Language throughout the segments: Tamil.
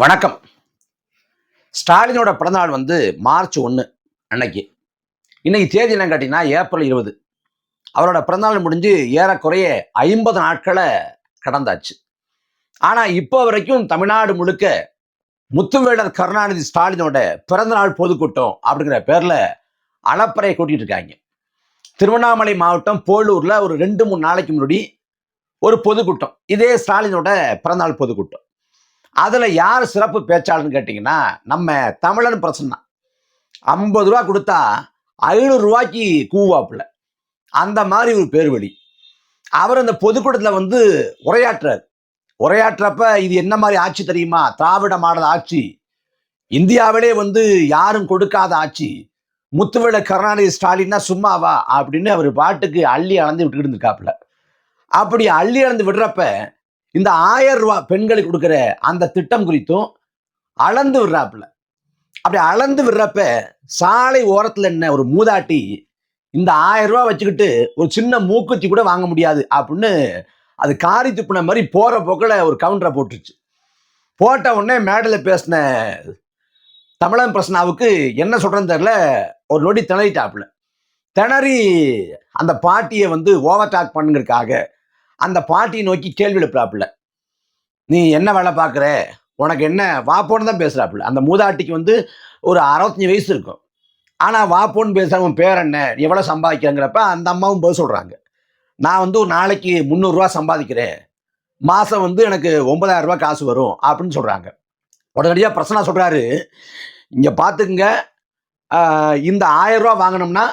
வணக்கம். ஸ்டாலினோட பிறந்தநாள் வந்து மார்ச் ஒன்று அன்னைக்கு. இன்னைக்கு தேதி என்னன்னு கேட்டிங்கன்னா ஏப்ரல் இருபது. அவரோட பிறந்தநாள் முடிஞ்சு ஏறக்குறைய ஐம்பது நாட்களை கடந்தாச்சு. ஆனால் இப்போ வரைக்கும் தமிழ்நாடு முழுக்க முத்துவேலர் கருணாநிதி ஸ்டாலினோட பிறந்தநாள் பொதுக்கூட்டம் அப்படிங்கிற பேரில் அளப்பறையை கூட்டிகிட்டு இருக்காங்க. திருவண்ணாமலை மாவட்டம் போலூரில் ஒரு ரெண்டு மூணு நாளைக்கு முன்னாடி ஒரு பொதுக்கூட்டம். இதே ஸ்டாலினோட பிறந்தநாள் பொதுக்கூட்டம். அதில் யார் சிறப்பு பேச்சாளர்னு கேட்டிங்கன்னா நம்ம தமிழன் பிரசன்னா. ஐம்பது ரூபா கொடுத்தா ஐநூறுரூவாய்க்கு கூவாப்பில் கூவாப்புல. அந்த மாதிரி ஒரு பேர் வழி அவர் அந்த பொதுக்கூட்டத்தில் வந்து உரையாற்றுறார் உரையாற்றுறப்ப இது என்ன மாதிரி ஆட்சி தெரியுமா? திராவிட மாடல் ஆட்சி. இந்தியாவிலே வந்து யாரும் கொடுக்காத ஆட்சி. முத்துவேல கருணாநிதி ஸ்டாலின்னா சும்மாவா? அப்படின்னு அவர் பாட்டுக்கு அள்ளி அளந்து விட்டுக்கிட்டு இருந்திருக்காப்புல. அப்படி அள்ளி அளந்து விடுறப்ப இந்த ஆயிரம் ரூபா பெண்களுக்கு கொடுக்குற அந்த திட்டம் குறித்தும் அளந்து விடுறாப்புல. அப்படி அளந்து விடுறப்ப சாலை ஓரத்துல என்ன ஒரு மூதாட்டி இந்த ஆயிரம் ரூபா வச்சுக்கிட்டு ஒரு சின்ன மூக்குத்தி கூட வாங்க முடியாது அப்படின்னு அது காரி துப்புன மாதிரி போற போக்கில் ஒரு கவுண்டரை போட்டுருச்சு. போட்ட உடனே மேடையில் பேசின தமிழன் பிரசனாவுக்கு என்ன சொல்றேன்னு தெரியல ஒரு நொடி திணறிட்டாப்புல. திணறி அந்த பாட்டியை வந்து ஓவர் டாக் பண்ணுங்கிறதுக்காக அந்த பாட்டியை நோக்கி கேள்வி எழுப்புறாப்புல. நீ என்ன வேலை பார்க்குற? உனக்கு என்ன? வாப்போன்னு தான் பேசுகிறாப்புல அந்த மூதாட்டிக்கு வந்து ஒரு அறுபத்தஞ்சு வயசு இருக்கும். ஆனால் வாப்போன்னு பேசுகிற உன் பேர் என்ன? நீ எவ்வளோ சம்பாதிக்கிறங்கிறப்ப அந்த அம்மாவும் பதில் சொல்கிறாங்க நான் வந்து ஒரு நாளைக்கு முந்நூறுரூவா சம்பாதிக்கிறேன். மாதம் வந்து எனக்கு ஒன்பதாயிரம் ரூபாய் காசு வரும் அப்படின்னு சொல்கிறாங்க உடனடியாக பிரசனா சொல்கிறாரு இங்கே பார்த்துக்குங்க இந்த ஆயிரம் ரூபா வாங்கினோம்னா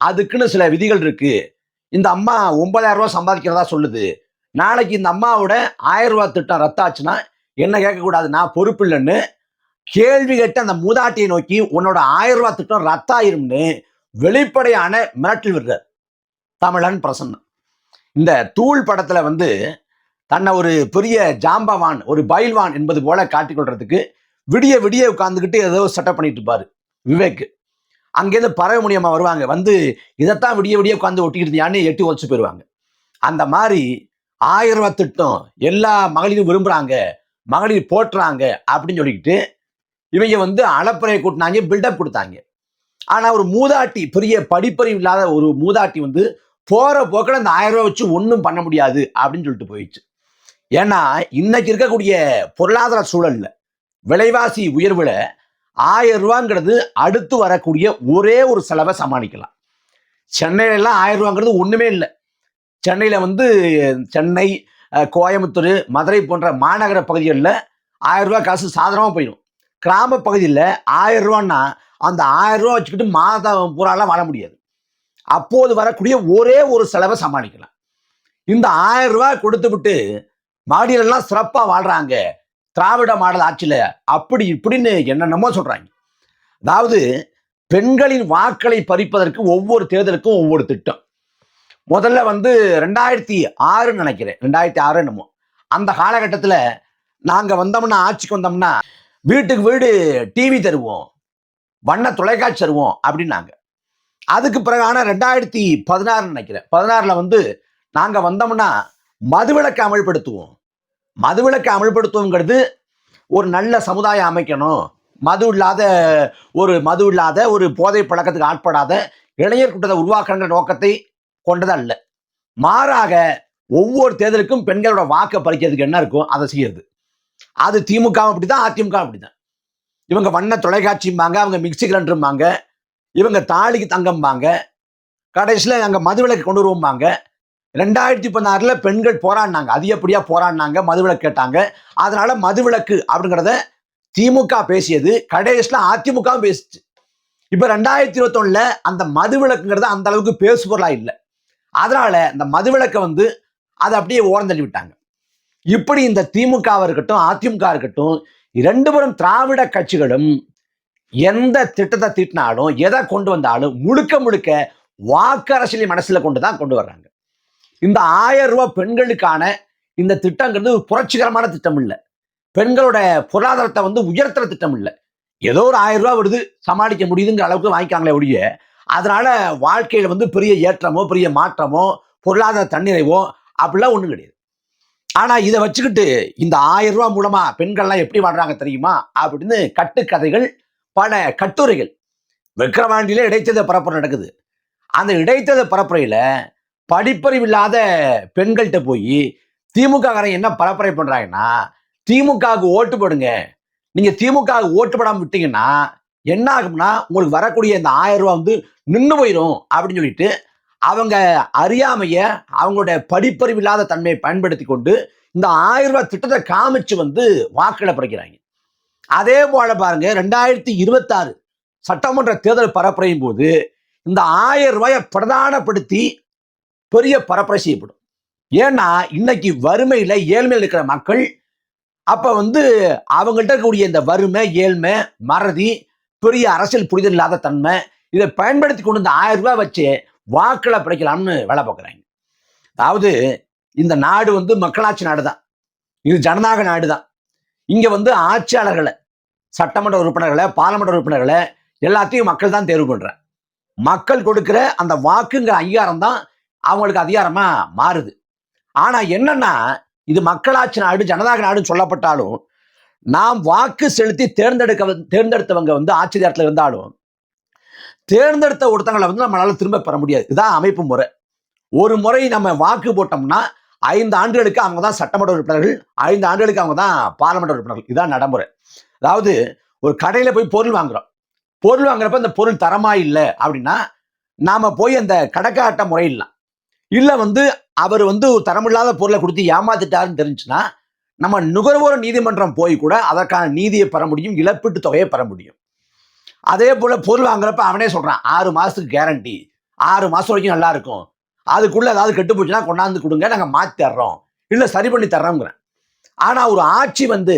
அதுக்குன்னு சில விதிகள் இருக்குது இந்த அம்மா ஒன்பதாயிரம் ரூபாய் சம்பாதிக்கிறதா சொல்லுது. நாளைக்கு இந்த அம்மாவோட ஆயிரம் ரூபா திட்டம் ரத்தாச்சுன்னா என்ன கேட்கக்கூடாது? நான் பொறுப்பு இல்லைன்னு கேள்வி கேட்டு அந்த மூதாட்டியை நோக்கி உன்னோட ஆயிரம் ரூபா திட்டம் ரத்தாயிரும்னு வெளிப்படையான மிரட்டல் விடுறார். தமிழன் பிரசன்னம். இந்த தூள் படத்துல வந்து தன்னை ஒரு பெரிய ஜாம்பவான் ஒரு பைல்வான் என்பது போல காட்டிக்கொள்றதுக்கு விடிய விடிய உட்காந்துக்கிட்டு ஏதோ செட்டப் பண்ணிட்டு இருப்பாரு. விவேக். அங்கேருந்து பறவை முடியாம வருவாங்க. வந்து இதைத்தான் விடிய விடிய உட்காந்து ஒட்டிக்கிட்டு இருந்தியான்னு எட்டி உதச்சு போயிடுவாங்க. அந்த மாதிரி ஆயிரம் ரூபாய் திட்டம் எல்லா மகளிரும் விரும்புறாங்க. மகளிர் போட்டுறாங்க அப்படின்னு சொல்லிக்கிட்டு இவங்க வந்து அளப்பறையை கூட்டினாங்க பில்டப் கொடுத்தாங்க. ஆனா ஒரு மூதாட்டி பெரிய படிப்பறிவு இல்லாத ஒரு மூதாட்டி வந்து போற போக்கில் அந்த ஆயிரம் ரூபாய் வச்சு ஒன்றும் பண்ண முடியாது அப்படின்னு சொல்லிட்டு போயிடுச்சு. ஏன்னா இன்னைக்கு இருக்கக்கூடிய பொருளாதார சூழல்ல விலைவாசி உயர்வுல ஆயிரம் ரூபாங்கிறது அடுத்து வரக்கூடிய ஒரே ஒரு செலவை சமாளிக்கலாம். சென்னையிலலாம் ஆயிரம் ரூபாங்கிறது ஒன்றுமே இல்லை. சென்னையில் வந்து சென்னை கோயம்புத்தூர் மதுரை போன்ற மாநகர பகுதிகளில் ஆயிரம் ரூபா காசு சாதாரணமாக போயிடும். கிராம பகுதியில் ஆயிரம் ரூபான்னா அந்த ஆயிரம் ரூபா வச்சுக்கிட்டு மாதம் பூராலாம் வாழ முடியாது. அப்போது வரக்கூடிய ஒரே ஒரு செலவை சமாளிக்கலாம். இந்த ஆயிரம் ரூபாய் கொடுத்து விட்டு மாடியிலெல்லாம் சிறப்பாக வாழ்கிறாங்க திராவிட மாடல் ஆட்சியில் அப்படி இப்படின்னு என்னென்னமோ சொல்கிறாங்க அதாவது பெண்களின் வாக்களை பறிப்பதற்கு ஒவ்வொரு தேர்தலுக்கும் ஒவ்வொரு திட்டம். முதல்ல வந்து ரெண்டாயிரத்தி ஆறுன்னு நினைக்கிறேன். ரெண்டாயிரத்தி ஆறு என்னமோ. அந்த காலகட்டத்தில் நாங்கள் வந்தோம்னா ஆட்சிக்கு வந்தோம்னா வீட்டுக்கு வீடு டிவி தருவோம் வண்ண தொலைக்காட்சி தருவோம் அப்படின்னாங்க. அதுக்கு பிறகு ஆனால் ரெண்டாயிரத்தி பதினாறுன்னு நினைக்கிறேன். பதினாறில் வந்து நாங்கள் வந்தோம்னா மதுவிலக்கு அமல்படுத்துவோம். மதுவிலக்கு அமல்படுத்துவோங்கிறது ஒரு நல்ல சமுதாயம் அமைக்கணும். மது இல்லாத ஒரு மது இல்லாத ஒரு போதை பழக்கத்துக்கு ஆட்படாத இளைஞர் கூட்டத்தை உருவாக்கணுங்கிற நோக்கத்தை கொண்டது அல்ல மாறாக ஒவ்வொரு தேர்தலுக்கும் பெண்களோட வாக்கை பறிக்கிறதுக்கு என்ன இருக்கும் அதை செய்யறது. அது திமுக அப்படிதான் அதிமுக அப்படிதான் இவங்க வண்ண தொலைக்காட்சிம்பாங்க அவங்க மிக்சி கிரைண்டரும்பாங்க இவங்க தாலிக்கு தங்கம்பாங்க கடைசியில் அங்கே மதுவிலக்கு கொண்டு வருவோம்பாங்க ரெண்டாயிரத்தி பதினாறில் பெண்கள் போராடினாங்க. அதிகப்படியாக போராடினாங்க? மதுவிலக்கு கேட்டாங்க. அதனால மதுவிலக்கு அப்படிங்கிறத திமுக பேசியது. கடைசியில் அதிமுகவும் பேசிச்சு. இப்போ ரெண்டாயிரத்தி இருபத்தொன்னில் அந்த மதுவிலக்குங்கிறத அந்த அளவுக்கு பேசுபொருளாக இல்லை. அதனால இந்த மதுவிலக்கை வந்து அதை அப்படியே ஓரந்தள்ளி விட்டாங்க இப்படி இந்த திமுகவாக இருக்கட்டும் அதிமுக இருக்கட்டும் இரண்டு பேரும் திராவிட கட்சிகளும் எந்த திட்டத்தை தீட்டினாலும் எதை கொண்டு வந்தாலும் முழுக்க முழுக்க வாக்கு அரசியலை மனசில் கொண்டு தான் கொண்டு வர்றாங்க. இந்த ஆயிரம் ரூபாய் பெண்களுக்கான இந்த திட்டங்கிறது ஒரு புரட்சிகரமான திட்டம் இல்லை பெண்களோட பொருளாதாரத்தை வந்து உயர்த்துற திட்டம் இல்லை ஏதோ ஒரு ஆயிரம் ரூபாய் வருது சமாளிக்க முடியுதுங்கிற அளவுக்கு வாங்கிக்காங்களே ஒழிய அதனால வாழ்க்கையில வந்து பெரிய ஏற்றமோ பெரிய மாற்றமோ பொருளாதார தன்னிறைவோ அப்படிலாம் ஒன்றும் கிடையாது. ஆனா இதை வச்சுக்கிட்டு இந்த ஆயிரம் ரூபாய் மூலமா பெண்கள்லாம் எப்படி வாழ்றாங்க தெரியுமா? அப்படின்னு கட்டுக்கதைகள் பல கட்டுரைகள். விக்கிரவாண்டியில இடைத்தேர்தல் பரப்புரை நடக்குது. அந்த இடைத்தேர்தல் பரப்புரையில படிப்பறிவு இல்லாத பெண்கள்கிட்ட போய் திமுக காரங்க என்ன பரப்புரை பண்றாங்கன்னா திமுகவுக்கு ஓட்டு போடுங்க. நீங்க திமுகவுக்கு ஓட்டு போடாம விட்டீங்கன்னா என்ன ஆகும்னா உங்களுக்கு வரக்கூடிய இந்த ஆயிரம் ரூபா வந்து நின்று போயிடும் அப்படின்னு சொல்லிட்டு அவங்க அறியாமைய அவங்களுடைய படிப்பறிவு இல்லாத தன்மையை பயன்படுத்தி கொண்டு இந்த ஆயிரம் ரூபாய் திட்டத்தை காமிச்சு வந்து வாக்களை பறிக்கிறாங்க. அதே போல பாருங்க ரெண்டாயிரத்தி இருபத்தாறு சட்டமன்ற தேர்தல் பரப்புரையும் போது இந்த ஆயிரம் ரூபாயை பிரதானப்படுத்தி பெரிய பரப்புரை செய்யப்படும். ஏன்னா இன்னைக்கு வறுமையில ஏழ்மையில் இருக்கிற மக்கள் அப்ப வந்து அவங்கள்ட்ட இருக்கக்கூடிய இந்த வறுமை ஏழ்மை மறதி பெரிய அரசியல் புரிதல் இல்லாத தன்மை இதை பயன்படுத்தி கொண்டு இந்த ஆயிரம் ரூபாய் வச்சு வாக்களை பிடிக்கலாம்னு வேலை பார்க்குறாங்க. அதாவது இந்த நாடு வந்து மக்களாட்சி நாடு தான் இது ஜனநாயக நாடு தான் இங்க வந்து ஆட்சியாளர்களை சட்டமன்ற உறுப்பினர்களை பாராளுமன்ற உறுப்பினர்களை எல்லாத்தையும் மக்கள் தான் தேர்வு பண்றாங்க. மக்கள் கொடுக்குற அந்த வாக்குங்கிற அங்கீகாரம் தான் அவங்களுக்கு அதிகாரமா மாறுது. ஆனா என்னன்னா இது மக்களாட்சி நாடு ஜனநாயக நாடுன்னு சொல்லப்பட்டாலும் நாம் வாக்கு செலுத்தி தேர்ந்தெடுக்க தேர்ந்தெடுத்தவங்க வந்து ஆட்சியாரத்தில் இருந்தாலும் தேர்ந்தெடுத்த ஒருத்தங்களை வந்து நம்மளால திரும்ப பெற முடியாது. இதுதான் அமைப்பு முறை. ஒரு முறை நம்ம வாக்கு போட்டோம்னா ஐந்து ஆண்டுகளுக்கு அவங்க தான் சட்டமன்ற உறுப்பினர்கள் ஐந்து ஆண்டுகளுக்கு அவங்க தான் பாராளுமன்ற உறுப்பினர்கள். இதுதான் நடைமுறை. அதாவது ஒரு கடையில் போய் பொருள் வாங்குறோம். பொருள் வாங்குறப்ப அந்த பொருள் தரமா இல்லை அப்படின்னா நாம போய் அந்த கடைக்காட்ட முறையிடலாம். இல்லை வந்து அவர் வந்து தரமில்லாத பொருளை கொடுத்து ஏமாத்திட்டாருன்னு தெரிஞ்சுன்னா நம்ம நுகர்வோர் நீதிமன்றம் போய் கூட அதற்கான நீதியை பெற முடியும் இழப்பீட்டு தொகையை பெற முடியும். அதே போல் பொருள் வாங்குறப்ப அவனே சொல்கிறான் ஆறு மாதத்துக்கு கேரண்டி ஆறு மாதம் வரைக்கும் நல்லா இருக்கும். அதுக்குள்ளே ஏதாவது கெட்டு போச்சுன்னா கொண்டாந்து கொடுங்க நாங்கள் மாற்றி தர்றோம். இல்லை சரி பண்ணி தர்றோங்கிறேன் ஆனால் ஒரு ஆட்சி வந்து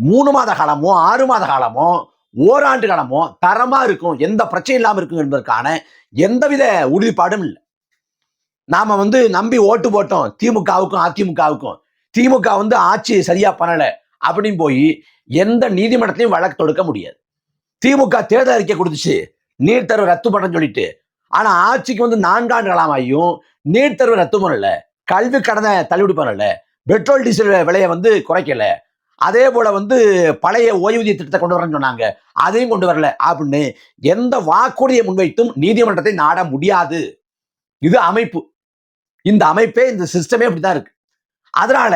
மூணு மாத காலமோ ஆறு மாத காலமோ ஓராண்டு காலமோ தரமாக இருக்கும் எந்த பிரச்சனையும் இல்லாமல் இருக்கும் என்பதற்கான எந்தவித உறுதிப்பாடும் இல்லை. நாம வந்து நம்பி ஓட்டு போட்டோம். திமுகவுக்கும் அதிமுகவுக்கும். திமுக வந்து ஆட்சி சரியா பண்ணல அப்படின்னு போய் எந்த நீதிமன்றத்திலையும் வழக்கு தொடுக்க முடியாது. திமுக தேர்தல் அறிக்கை கொடுத்துச்சு. நீட் தேர்வு ரத்து பண்ண சொல்லிட்டு. ஆனா ஆட்சிக்கு வந்து நான்காண்டு காலமாயும் நீட் தேர்வு ரத்து பண்ணல. கல்வி கடனை தள்ளுபடி பண்ணல. பெட்ரோல் டீசல் விலையை வந்து குறைக்கல. அதே போல வந்து பழைய ஓய்வூதிய திட்டத்தை கொண்டு வரேன்னு சொன்னாங்க. அதையும் கொண்டு வரல அப்படின்னு எந்த வாக்குறுதியை முன்வைத்தும் நீதிமன்றத்தை நாட முடியாது. இது அமைப்பு. இந்த அமைப்பே இந்த சிஸ்டமே அப்படிதான் இருக்கு. அதனால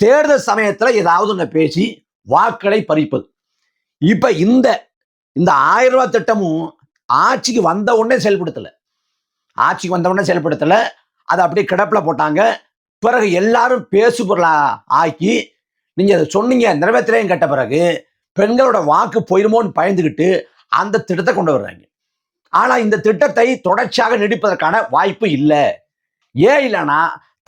தேர்தல் சமயத்துல ஏதாவது ஒன்று பேசி வாக்களை பறிப்பது. இப்ப இந்த இந்த ஆயிரம் ரூபாய் திட்டமும் ஆட்சிக்கு வந்த உடனே செயல்படுத்தல. ஆட்சிக்கு வந்த உடனே செயல்படுத்தல. அதை அப்படியே கிடப்பில் போட்டாங்க. பிறகு எல்லாரும் பேசு பொருளா ஆக்கி நீங்க அதை சொன்னீங்க நிறைவேற்றலையும் கேட்ட பிறகு பெண்களோட வாக்கு போயிருமோன்னு பயந்துக்கிட்டு அந்த திட்டத்தை கொண்டு வர்றாங்க ஆனா இந்த திட்டத்தை தொடர்ச்சியாக நீடிப்பதற்கான வாய்ப்பு இல்லை. ஏன் இல்லைன்னா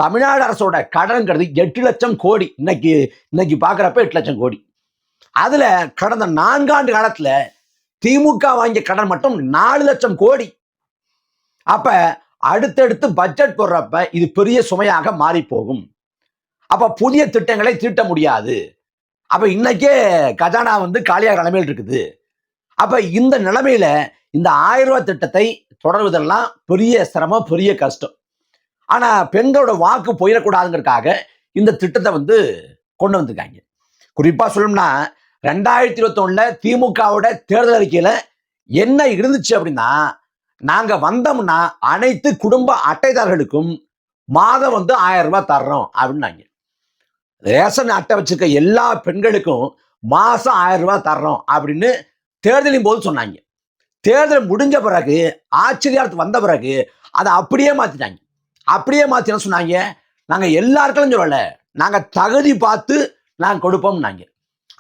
தமிழ்நாடு அரசோட கடன்கிறது எட்டு லட்சம் கோடி. இன்னைக்கு இன்னைக்கு பார்க்குறப்ப எட்டு லட்சம் கோடி. அதில் கடந்த நான்காண்டு காலத்தில் திமுக வாங்கிய கடன் மட்டும் நாலு லட்சம் கோடி. அப்போ அடுத்தடுத்து பட்ஜெட் போடுறப்ப இது பெரிய சுமையாக மாறி போகும் அப்போ புதிய திட்டங்களை தீட்ட முடியாது. அப்போ இன்னைக்கே கஜானா வந்து காலியாக நிலைமையில் இருக்குது. அப்போ இந்த நிலைமையில இந்த ஆயிரம் ரூபாய் திட்டத்தை தொடர்வதெல்லாம் பெரிய சிரமம் பெரிய கஷ்டம். ஆனா பெண்களோட வாக்கு போயிடக்கூடாதுங்கிறதுக்காக இந்த திட்டத்தை வந்து கொண்டு வந்திருக்காங்க. குறிப்பா சொல்லணும்னா ரெண்டாயிரத்தி இருபத்தி ஒண்ணுல திமுகவோட தேர்தல் அறிக்கையில என்ன இருந்துச்சு அப்படின்னா நாங்க வந்தோம்னா அனைத்து குடும்ப அட்டைதாரர்களுக்கும் மாதம் வந்து ஆயிரம் ரூபாய் தர்றோம் அப்படின்னாங்க. ரேஷன் அட்டை வச்சிருக்க எல்லா பெண்களுக்கும் மாசம் ஆயிரம் ரூபாய் தர்றோம் அப்படின்னு தேர்தலின் போது சொன்னாங்க. தேர்தல் முடிஞ்ச பிறகு ஆச்சரியார்த்து வந்த பிறகு அதை அப்படியே மாத்திட்டாங்க. அப்படியே மாத்தி என்ன சொன்னாங்க? நாங்க எல்லாருக்கும் சொல்லல. நாங்க தகுதி பார்த்து நாங்க கொடுப்போம்னாங்க.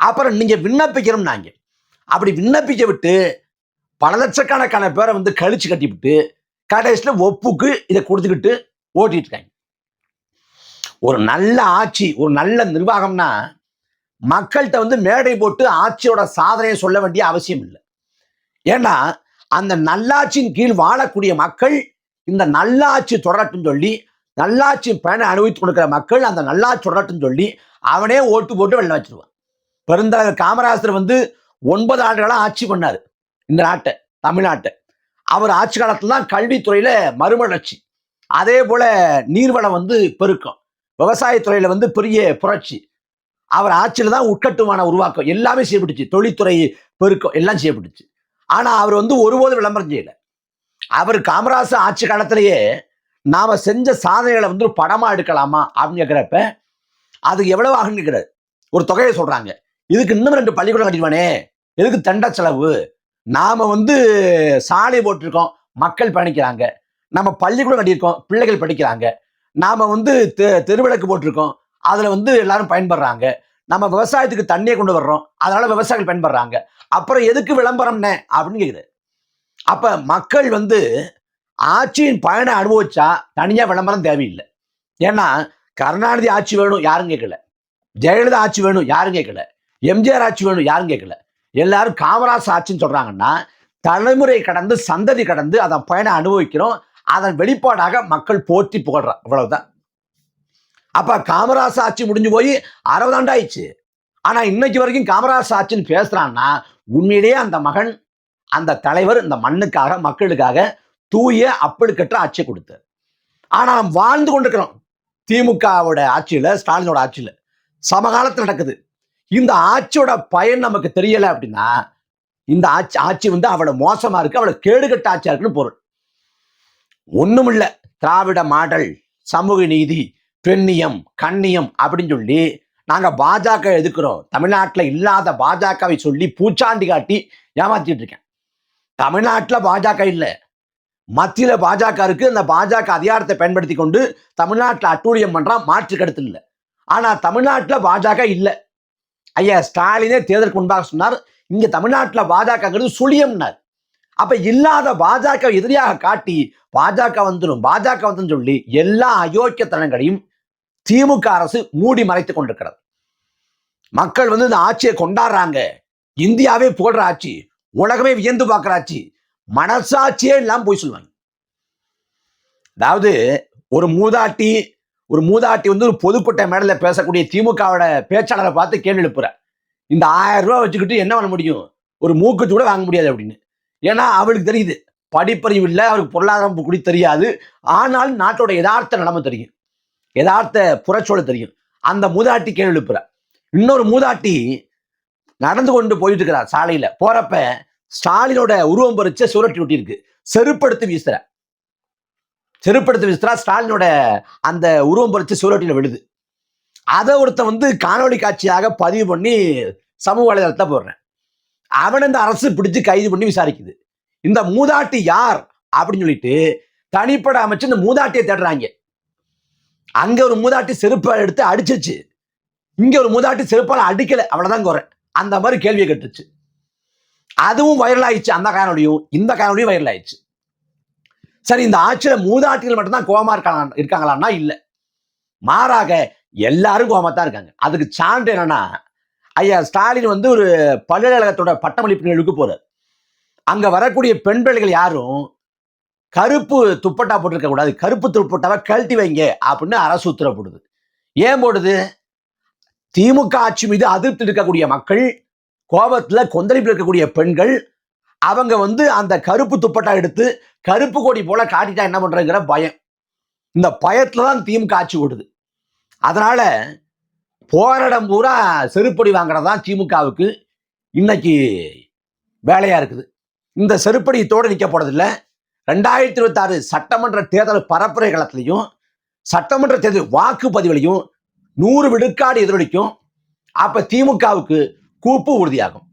அப்புறம் நீங்க விண்ணப்பிக்கிறோம்னாங்க அப்படி விண்ணப்பிக்க விட்டு பல லட்சக்கணக்கான பேரை வந்து கழிச்சு கட்டிவிட்டு கடைசியில் ஒப்புக்கு இதை கொடுத்துக்கிட்டு ஓட்டிட்டு இருக்காங்க. ஒரு நல்ல ஆட்சி ஒரு நல்ல நிர்வாகம்னா மக்கள்கிட்ட வந்து மேடை போட்டு ஆட்சியோட சாதனையை சொல்ல வேண்டிய அவசியம் இல்லை. ஏன்னா அந்த நல்லாட்சியின் கீழ் வாழக்கூடிய மக்கள் இந்த நல்லாட்சி தொடரட்டும் சொல்லி நல்லாட்சி பயனை அனுபவித்து கொடுக்குற மக்கள் அந்த நல்லாட்சி தொடரட்டும் சொல்லி அவனே ஓட்டு போட்டு வெளில வச்சிருவான். பெருந்தலைவர் காமராஜர் வந்து ஒன்பது ஆண்டுகளாக ஆட்சி பண்ணாரு. இந்த நாட்டை தமிழ்நாட்டை. அவர் ஆட்சி காலத்துல தான் கல்வித்துறையில மறுமலர்ச்சி. அதே போல நீர்வளம் வந்து பெருக்கம். விவசாயத்துறையில வந்து பெரிய புரட்சி. அவர் ஆட்சியில தான் உட்கட்டுமான உருவாக்கம் எல்லாமே செய்யப்பட்டுச்சு. தொழில்துறை பெருக்கம் எல்லாம் செய்யப்பட்டுச்சு. ஆனா அவர் வந்து ஒருபோதும் விளம்பரம் செய்யல. அவர் காமராசர் ஆட்சி காலத்திலேயே நாம செஞ்ச சாதனைகளை வந்து ஒரு படமா எடுக்கலாமா அப்படின்னு கேட்குறப்ப அது எவ்வளவு ஆகுன்னு கேட்குறாரு. ஒரு தொகையை சொல்றாங்க. இதுக்கு இன்னும் ரெண்டு பள்ளிக்கூடம் கட்டிடுவானே. எதுக்கு தண்ட செலவு? நாம வந்து சாலை போட்டிருக்கோம். மக்கள் பயணிக்கிறாங்க. நம்ம பள்ளிக்கூடம் கட்டியிருக்கோம். பிள்ளைகள் படிக்கிறாங்க. நாம வந்து தெ- தெருவிளக்கு போட்டிருக்கோம். அதுல வந்து எல்லாரும் பயன்படுறாங்க. நம்ம விவசாயத்துக்கு தண்ணியை கொண்டு வர்றோம். அதனால விவசாயிகள் பயன்படுறாங்க. அப்புறம் எதுக்கு விளம்பரம்னே அப்படின்னு கேக்குது அப்ப மக்கள் வந்து ஆட்சியின் பயனை அனுபவிச்சா தனியா விளம்பரம் தேவையில்லை. ஏன்னா கருணாநிதி ஆட்சி வேணும் யாரும் கேட்கல. ஜெயலலிதா ஆட்சி வேணும் யாரும் கேட்கல. எம்ஜிஆர் ஆட்சி வேணும் யாரும் கேட்கல. எல்லாரும் காமராஜ் ஆட்சின்னு சொல்றாங்கன்னா தலைமுறை கடந்து சந்ததி கடந்து அதன் பயனை அனுபவிக்கிறோம். அதன் வெளிப்பாடாக மக்கள் போற்றி புகழ்றான் அவ்வளவுதான். அப்ப காமராஜ் ஆட்சி முடிஞ்சு போய் அறுபது ஆயிடுச்சு. ஆனா இன்னைக்கு வரைக்கும் காமராஜ் ஆட்சின்னு பேசுறான்னா உண்மையிலேயே அந்த மகன் அந்த தலைவர் இந்த மண்ணுக்காக மக்களுக்காக தூய அப்பழுக்கற்ற ஆட்சியை கொடுத்தார். ஆனா நாம் வாழ்ந்து கொண்டிருக்கிறோம். திமுகவோட ஆட்சியில ஸ்டாலினோட ஆட்சியில. சமகாலத்தில் நடக்குது. இந்த ஆட்சியோட பயன் நமக்கு தெரியல அப்படின்னா இந்த ஆட்சி ஆட்சி வந்து அவ்வளோ மோசமா இருக்கு அவ்வளோ கேடுகட்ட ஆட்சியா இருக்குன்னு பொருள். ஒன்றும் இல்லை திராவிட மாடல் சமூக நீதி பெண்ணியம் கண்ணியம் அப்படின்னு சொல்லி நாங்க பாஜக எதுக்குறோம் தமிழ்நாட்டுல இல்லாத பாஜகவை சொல்லி பூச்சாண்டி காட்டி ஏமாத்திட்டு இருக்கேன். தமிழ்நாட்டில் பாஜக இல்லை. மத்தியில் பாஜக இருக்கு. அந்த பாஜக அதிகாரத்தை பயன்படுத்தி கொண்டு தமிழ்நாட்டில் அட்டூழியம் பண்ணுறான் மாற்று கருத்து இல்லை. ஆனால் தமிழ்நாட்டில் பாஜக இல்லை. ஐயா ஸ்டாலினே தேர்தலுக்கு முன்பாக சொன்னார் இங்கே தமிழ்நாட்டில் பாஜகங்கிறது சுழியம்னார். அப்போ இல்லாத பாஜக எதிரியாக காட்டி பாஜக வந்துடும் பாஜக வந்துடும் சொல்லி எல்லா அயோக்கியத்தனங்களையும் திமுக அரசு மூடி மறைத்து கொண்டிருக்கிறது. மக்கள் வந்து இந்த ஆட்சியை கொண்டாடுறாங்க. இந்தியாவே போடுற ஆட்சி. உலகமே வியந்து பார்க்குற மனசாட்சியே இல்லாம போய் சொல்லுவாங்க. அதாவது ஒரு மூதாட்டி ஒரு மூதாட்டி வந்து ஒரு பொதுப்பட்ட மேடையில் பேசக்கூடிய திமுகவோட பேச்சாளரை பார்த்து கேள்வி எழுப்புற. இந்த ஆயிரம் ரூபாய் வச்சுக்கிட்டு என்ன பண்ண முடியும்? ஒரு மூக்குத்து கூட வாங்க முடியாது அப்படின்னு. ஏன்னா அவளுக்கு தெரியுது. படிப்பறிவு இல்லை அவருக்கு பொருளாதாரம் கூட தெரியாது. ஆனாலும் நாட்டோட யதார்த்த நிலைமை தெரியும். யதார்த்த புறச்சோலை தெரியும். அந்த மூதாட்டி கேள்வி எழுப்புற. இன்னொரு மூதாட்டி நடந்து கொண்டு போயிட்டு இருக்கிறார் சாலையில. போறப்ப ஸ்டாலினோட உருவம் பறிச்ச சுரட்டி ஒட்டி இருக்கு செருப்படுத்து வீசுற செருப்படுத்து வீசுறா ஸ்டாலினோட அந்த உருவம் பறிச்ச சுரட்டியில விழுது. அதை ஒருத்த வந்து காணொளி காட்சியாக பதிவு பண்ணி சமூக வலைதளத்தை போடுறேன். அவனை இந்த அரசு பிடிச்சு கைது பண்ணி விசாரிக்குது. இந்த மூதாட்டி யார் அப்படின்னு சொல்லிட்டு தனிப்பட அமைச்சு இந்த மூதாட்டியை தேடுறாங்க. அங்க ஒரு மூதாட்டி செருப்பை எடுத்து அடிச்சிச்சு இங்க ஒரு மூதாட்டி செருப்பால் அடிக்கல. அவ்வளவுதான் குறை. அந்த மாதிரி கேள்வியை கேட்டுச்சு. அதுவும் வைரல் ஆயிடுச்சு. அந்த காணொலியும் இந்த காணொலியும் வைரல் ஆயிடுச்சு. சரி இந்த ஆட்சியில் மூதாட்டிகள் மட்டும்தான் கோமா இருக்காங்க இருக்காங்களான்னா இல்லை. மாறாக எல்லாரும் கோமா தான் இருக்காங்க. அதுக்கு சான்று என்னன்னா ஐயா ஸ்டாலின் வந்து ஒரு பல்கலைக்கழகத்தோட பட்டமளிப்பு நிகழ்வுக்கு போறார். அங்க வரக்கூடிய பெண் பிள்ளைகள் யாரும் கருப்பு துப்பட்டா போட்டிருக்க கூடாது கருப்பு துப்பட்டாவை கழட்டி வைங்க அப்படின்னு அரசு உத்தரவு ஏன் போடுது? திமுக ஆட்சி மீது அதிருப்தி இருக்கக்கூடிய மக்கள் கோபத்துல கொந்தளிப்பில் இருக்கக்கூடிய பெண்கள் அவங்க வந்து அந்த கருப்பு துப்பட்டா எடுத்து கருப்பு கொடி போல காட்டிட்டா என்ன பண்றங்கிற பயம். இந்த பயத்துல தான் திமுக ஆட்சி ஓடுது. அதனால போராடம் பூரா செருப்படி வாங்குறது தான் திமுகவுக்கு இன்னைக்கு வேலையா இருக்குது. இந்த செருப்படி இதோடு நிற்க போறதில்லை. ரெண்டாயிரத்தி இருபத்தாறு சட்டமன்ற தேர்தல் பரப்புரை காலத்திலையும் சட்டமன்ற தேர்தல் வாக்குப்பதிவுலையும் நூறு விழுக்காடு எதிரொலிக்கும். அப்ப திமுகவுக்கு கூப்பு உறுதியாகும்.